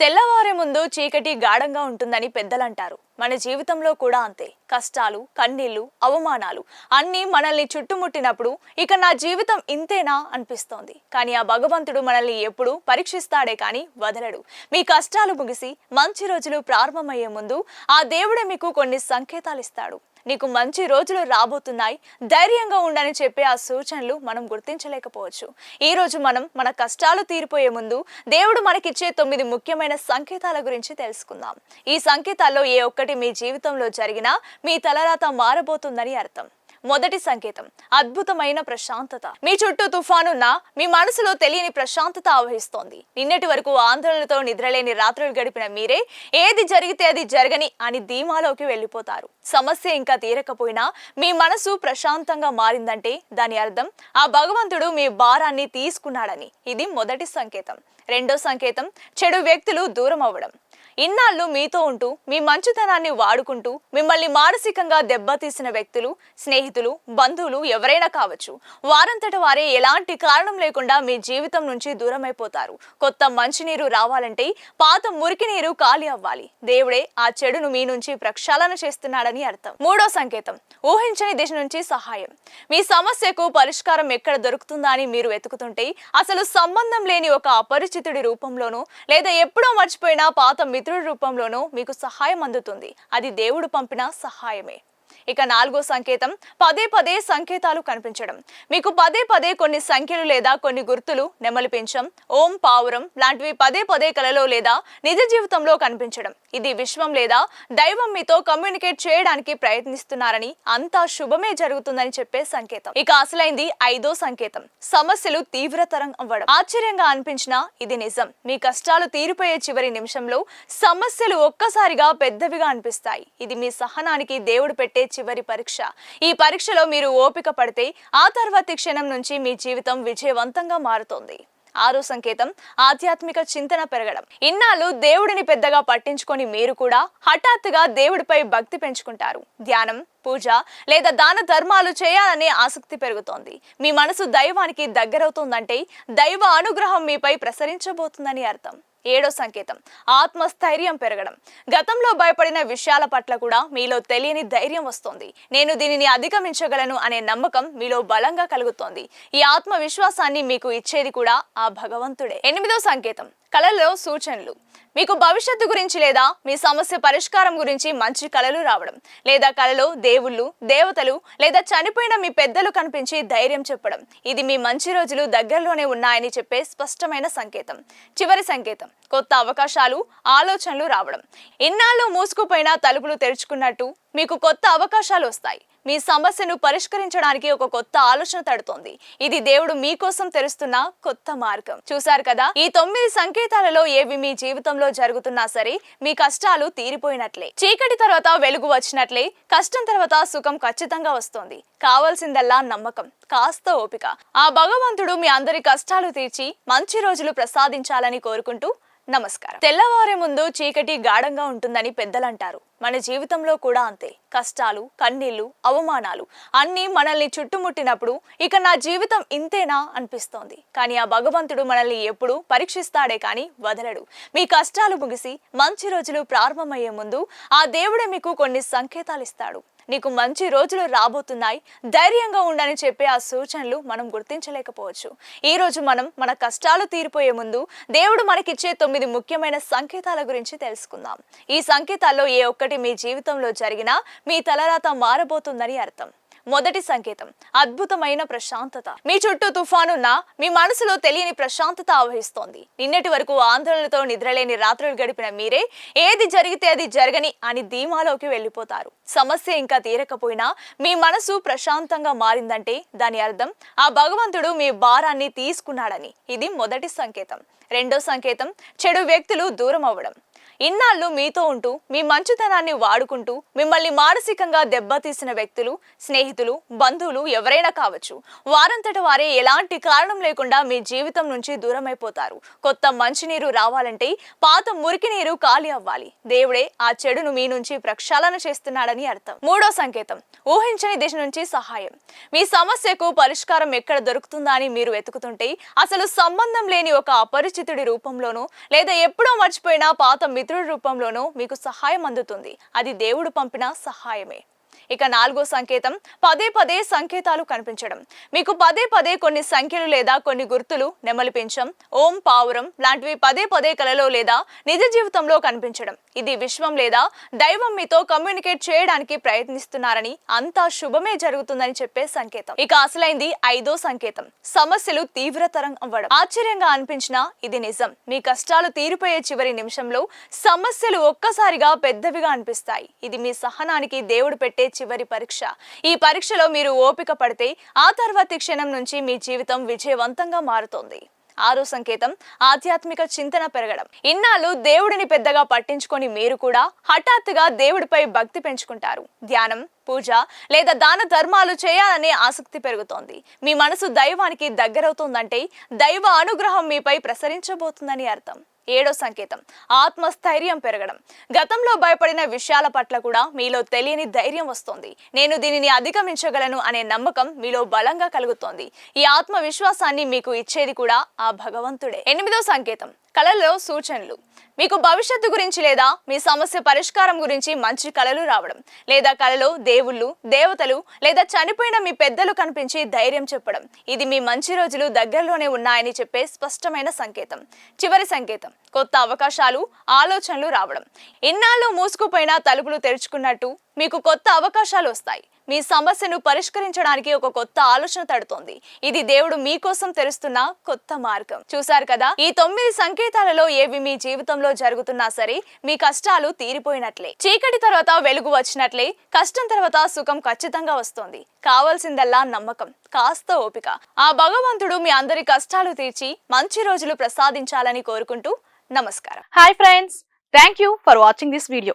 తెల్లవారే ముందు చీకటి గాఢంగా ఉంటుందని పెద్దలంటారు. మన జీవితంలో కూడా అంతే. కష్టాలు కన్నీళ్ళు అవమానాలు అన్నీ మనల్ని చుట్టుముట్టినప్పుడు ఇక నా జీవితం ఇంతేనా అనిపిస్తోంది. కానీ ఆ భగవంతుడు మనల్ని ఎప్పుడు పరీక్షిస్తాడే కానీ వదలడు. మీ కష్టాలు ముగిసి మంచి రోజులు ప్రారంభమయ్యే ముందు ఆ దేవుడే మీకు కొన్ని సంకేతాలు ఇస్తాడు. నీకు మంచి రోజులు రాబోతున్నాయి. ధైర్యంగా ఉండని చెప్పే ఆ సూచనలు మనం గుర్తించలేకపోవచ్చు. ఈ రోజు మనం మన కష్టాలు తీరిపోయే ముందు దేవుడు మనకిచ్చే తొమ్మిది ముఖ్యమైన సంకేతాల గురించి తెలుసుకుందాం. ఈ సంకేతాల్లో ఏ ఒక్కటి మీ జీవితంలో జరిగినా మీ తలరాత మారబోతుందని అర్థం. మొదటి సంకేతం అద్భుతమైన ప్రశాంతత. మీ చుట్టూ తుఫానున్నా మీ మనసులో తెలియని ప్రశాంతత ఆవహిస్తోంది. నిన్నటి వరకు ఆందోళనతో నిద్రలేని రాత్రులు గడిపిన మీరే ఏది జరిగితే అది జరగని అని ధీమాలోకి వెళ్ళిపోతారు. సమస్య ఇంకా తీరకపోయినా మీ మనసు ప్రశాంతంగా మారిందంటే దాని అర్థం ఆ భగవంతుడు మీ భారాన్ని తీసుకున్నాడని. ఇది మొదటి సంకేతం. రెండో సంకేతం చెడు వ్యక్తులు దూరం అవ్వడం ఇన్నాళ్ళు మీతో ఉంటూ మీ మంచుతనాన్ని వాడుకుంటూ మిమ్మల్ని మానసికంగా దెబ్బతీసిన వ్యక్తులు స్నేహితులు బంధువులు ఎవరైనా కావచ్చు వారంతట వారే ఎలాంటి కారణం లేకుండా మీ జీవితం నుంచి దూరమైపోతారు. కొత్త మంచినీరు రావాలంటే పాత మురికి నీరు ఖాళీ అవ్వాలి. దేవుడే ఆ చెడును మీ నుంచి ప్రక్షాళన చేస్తున్నాడని అర్థం. మూడో సంకేతం ఊహించని దిశ నుంచి సహాయం. మీ సమస్యకు పరిష్కారం ఎక్కడ దొరుకుతుందా అని మీరు వెతుకుతుంటే అసలు సంబంధం లేని ఒక అపరిచితుడి రూపంలోనూ లేదా ఎప్పుడో మర్చిపోయిన పాత మిత్రుడి రూపంలోనూ మీకు సహాయం అందుతుంది. అది దేవుడు పంపిన సహాయమే. ఇక నాలుగో సంకేతం పదే పదే సంకేతాలు కనిపించడం. మీకు పదే పదే కొన్ని సంఖ్యలు లేదా కొన్ని గుర్తులు నెమలిపించం ఓం పావురం లాంటివి పదే పదే కలలో లేదా నిజ జీవితంలో కనిపించడం. ఇది విశ్వం లేదా దైవం మీతో కమ్యూనికేట్ చేయడానికి ప్రయత్నిస్తున్నారని అంతా శుభమే జరుగుతుందని చెప్పే సంకేతం. ఇక అసలైంది ఐదో సంకేతం. సమస్యలు తీవ్రతరం అవ్వడం. ఆశ్చర్యంగా అనిపించిన ఇది నిజం. మీ కష్టాలు తీరిపోయే చివరి నిమిషంలో సమస్యలు ఒక్కసారిగా పెద్దవిగా అనిపిస్తాయి. ఇది మీ సహనానికి దేవుడు పెట్టే చివరి పరీక్ష. ఈ పరీక్షలో మీరు ఓపిక పడితే ఆ తర్వాతి క్షణం నుంచి మీ జీవితం విజయవంతంగా మారుతోంది. ఆరో సంకేతం ఆధ్యాత్మిక చింతన పెరగడం. ఇన్నాళ్ళు దేవుడిని పెద్దగా పట్టించుకొని మీరు కూడా హఠాత్తుగా దేవుడిపై భక్తి పెంచుకుంటారు. ధ్యానం పూజ లేదా దాన ధర్మాలు చేయాలనే ఆసక్తి పెరుగుతోంది. మీ మనసు దైవానికి దగ్గరవుతోందంటే దైవ అనుగ్రహం మీపై ప్రసరించబోతుందని అర్థం. ఏడో సంకేతం. ఆత్మస్థైర్యం పెరగడం. గతంలో భయపడిన విషయాల పట్ల కూడా మీలో తెలియని ధైర్యం వస్తుంది. నేను దీనిని అధిగమించగలను అనే నమ్మకం మీలో బలంగా కలుగుతోంది. ఈ ఆత్మవిశ్వాసాన్ని మీకు ఇచ్చేది కూడా ఆ భగవంతుడే. ఎనిమిదో సంకేతం. కళల్లో సూచనలు. మీకు భవిష్యత్తు గురించి లేదా మీ సమస్య పరిష్కారం గురించి మంచి కళలు రావడం లేదా కళలో దేవుళ్ళు దేవతలు లేదా చనిపోయిన మీ పెద్దలు కనిపించి ధైర్యం చెప్పడం. ఇది మీ మంచి రోజులు దగ్గరలోనే ఉన్నాయని చెప్పే స్పష్టమైన సంకేతం. చివరి సంకేతం కొత్త అవకాశాలు ఆలోచనలు రావడం. ఇన్నాళ్ళు మూసుకుపోయిన తలుపులు తెరుచుకున్నట్టు మీకు కొత్త అవకాశాలు వస్తాయి. మీ సమస్యను పరిష్కరించడానికి ఒక కొత్త ఆలోచన తడుతోంది. ఇది దేవుడు మీకోసం తెరుస్తున్న కొత్త మార్గం. చూశారు కదా ఈ తొమ్మిది సంకేతాలలో ఏవి మీ జీవితంలో జరుగుతున్నా సరే మీ కష్టాలు తీరిపోయినట్లే. చీకటి తర్వాత వెలుగు వచ్చినట్లే కష్టం తర్వాత సుఖం ఖచ్చితంగా వస్తుంది. కావాల్సిందల్లా నమ్మకం కాస్త ఓపిక. ఆ భగవంతుడు మీ అందరి కష్టాలు తీర్చి మంచి రోజులు ప్రసాదించాలని కోరుకుంటూ నమస్కారం. తెల్లవారే ముందు చీకటి గాఢంగా ఉంటుందని పెద్దలంటారు. మన జీవితంలో కూడా అంతే. కష్టాలు కన్నీళ్ళు అవమానాలు అన్నీ మనల్ని చుట్టుముట్టినప్పుడు ఇక నా జీవితం ఇంతేనా అనిపిస్తోంది. కానీ ఆ భగవంతుడు మనల్ని ఎప్పుడు పరీక్షిస్తాడే కానీ వదలడు. మీ కష్టాలు ముగిసి మంచి రోజులు ప్రారంభమయ్యే ముందు ఆ దేవుడే మీకు కొన్ని సంకేతాలు ఇస్తాడు. నీకు మంచి రోజులు రాబోతున్నాయి. ధైర్యంగా ఉండని చెప్పే ఆ సూచనలు మనం గుర్తించలేకపోవచ్చు. ఈ రోజు మనం మన కష్టాలు తీరిపోయే ముందు దేవుడు మనకిచ్చే తొమ్మిది ముఖ్యమైన సంకేతాల గురించి తెలుసుకుందాం. ఈ సంకేతాల్లో ఏ ఒక్కటి మీ జీవితంలో జరిగినా మీ తలరాత మారబోతుందని అర్థం. మొదటి సంకేతం అద్భుతమైన ప్రశాంతత. మీ చుట్టూ తుఫానున్నా మీ మనసులో తెలియని ప్రశాంతత ఆవహిస్తోంది. నిన్నటి వరకు ఆందోళనతో నిద్రలేని రాత్రులు గడిపిన మీరే ఏది జరిగితే అది జరగని అని ధీమాలోకి వెళ్ళిపోతారు. సమస్య ఇంకా తీరకపోయినా మీ మనసు ప్రశాంతంగా మారిందంటే దాని అర్థం ఆ భగవంతుడు మీ భారాన్ని తీసుకున్నాడని. ఇది మొదటి సంకేతం. రెండో సంకేతం చెడు వ్యక్తులు దూరం అవ్వడం ఇన్నాళ్ళు మీతో ఉంటూ మీ మంచితనాన్ని వాడుకుంటూ మిమ్మల్ని మానసికంగా దెబ్బతీసిన వ్యక్తులు స్నేహితులు బంధువులు ఎవరైనా కావచ్చు. వారంతట వారే ఎలాంటి కారణం లేకుండా మీ జీవితం నుంచి దూరం అయిపోతారు కొత్త మంచినీరు రావాలంటే పాత మురికి నీరు ఖాళీ అవ్వాలి. దేవుడే ఆ చెడును మీ నుంచి ప్రక్షాళన చేస్తున్నాడని అర్థం. మూడో సంకేతం ఊహించని దిశ నుంచి సహాయం. మీ సమస్యకు పరిష్కారం ఎక్కడ దొరుకుతుందా అని మీరు వెతుకుతుంటే అసలు సంబంధం లేని ఒక అపరిచితుడి రూపంలోనూ లేదా ఎప్పుడో మర్చిపోయిన పాత మిత్రుడి రూపంలోనూ మీకు సహాయం అందుతుంది. అది దేవుడు పంపిన సహాయమే. ఇక నాలుగో సంకేతం పదే పదే సంకేతాలు కనిపించడం. మీకు పదే పదే కొన్ని సంఖ్యలు లేదా కొన్ని గుర్తులు నెమలిపించం ఓం పావురం లాంటివి పదే పదే కలలో లేదా నిజ జీవితంలో కనిపించడం. ఇది విశ్వం లేదా దైవం మీతో కమ్యూనికేట్ చేయడానికి ప్రయత్నిస్తున్నారని అంతా శుభమే జరుగుతుందని చెప్పే సంకేతం. ఇక అసలైంది ఐదో సంకేతం సమస్యలు తీవ్రతరం అవ్వడం. ఆశ్చర్యంగా అనిపించినా ఇది నిజం. మీ కష్టాలు తీరిపోయే చివరి నిమిషంలో సమస్యలు ఒక్కసారిగా పెద్దవిగా అనిపిస్తాయి. ఇది మీ సహనానికి దేవుడు పెట్టే చివరి పరీక్ష. ఈ పరీక్షలో మీరు ఓపిక పడితే ఆ తర్వాతి క్షణం నుంచి మీ జీవితం విజయవంతంగా మారుతోంది. ఆరో సంకేతం ఆధ్యాత్మిక చింతన పెరగడం. ఇన్నాళ్ళు దేవుడిని పెద్దగా పట్టించుకొని మీరు కూడా హఠాత్తుగా దేవుడిపై భక్తి పెంచుకుంటారు. ధ్యానం పూజ లేదా దాన ధర్మాలు చేయాలనే ఆసక్తి పెరుగుతోంది. మీ మనసు దైవానికి దగ్గరవుతోందంటే దైవ అనుగ్రహం మీపై ప్రసరించబోతుందని అర్థం. ఏడో సంకేతం. ఆత్మస్థైర్యం పెరగడం. గతంలో భయపడిన విషయాల పట్ల కూడా మీలో తెలియని ధైర్యం వస్తుంది. నేను దీనిని అధిగమించగలను అనే నమ్మకం మీలో బలంగా కలుగుతోంది. ఈ ఆత్మవిశ్వాసాన్ని మీకు ఇచ్చేది కూడా ఆ భగవంతుడే. ఎనిమిదో సంకేతం. కళల్లో సూచనలు. మీకు భవిష్యత్తు గురించి లేదా మీ సమస్య పరిష్కారం గురించి మంచి కళలు రావడం లేదా కళలో దేవుళ్ళు దేవతలు లేదా చనిపోయిన మీ పెద్దలు కనిపించి ధైర్యం చెప్పడం. ఇది మీ మంచి రోజులు దగ్గరలోనే ఉన్నాయని చెప్పే స్పష్టమైన సంకేతం. చివరి సంకేతం. కొత్త అవకాశాలు ఆలోచనలు రావడం. ఇన్నాళ్ళు మూసుకుపోయిన తలుపులు తెరుచుకున్నట్టు మీకు కొత్త అవకాశాలు వస్తాయి. మీ సమస్యను పరిష్కరించడానికి ఒక కొత్త ఆలోచన తడుతోంది. ఇది దేవుడు మీకోసం తెరుస్తున్న కొత్త మార్గం. చూశారు కదా? ఈ తొమ్మిది సంకేతాలలో ఏవి మీ జీవితంలో జరుగుతున్నా సరే మీ కష్టాలు తీరిపోయినట్లే. చీకటి తర్వాత వెలుగు వచ్చినట్లే కష్టం తర్వాత సుఖం ఖచ్చితంగా వస్తుంది. కావాల్సిందల్లా నమ్మకం కాస్త ఓపిక. ఆ భగవంతుడు మీ అందరి కష్టాలు తీర్చి మంచి రోజులు ప్రసాదించాలని కోరుకుంటూ నమస్కారం. Hi friends thank you for watching this video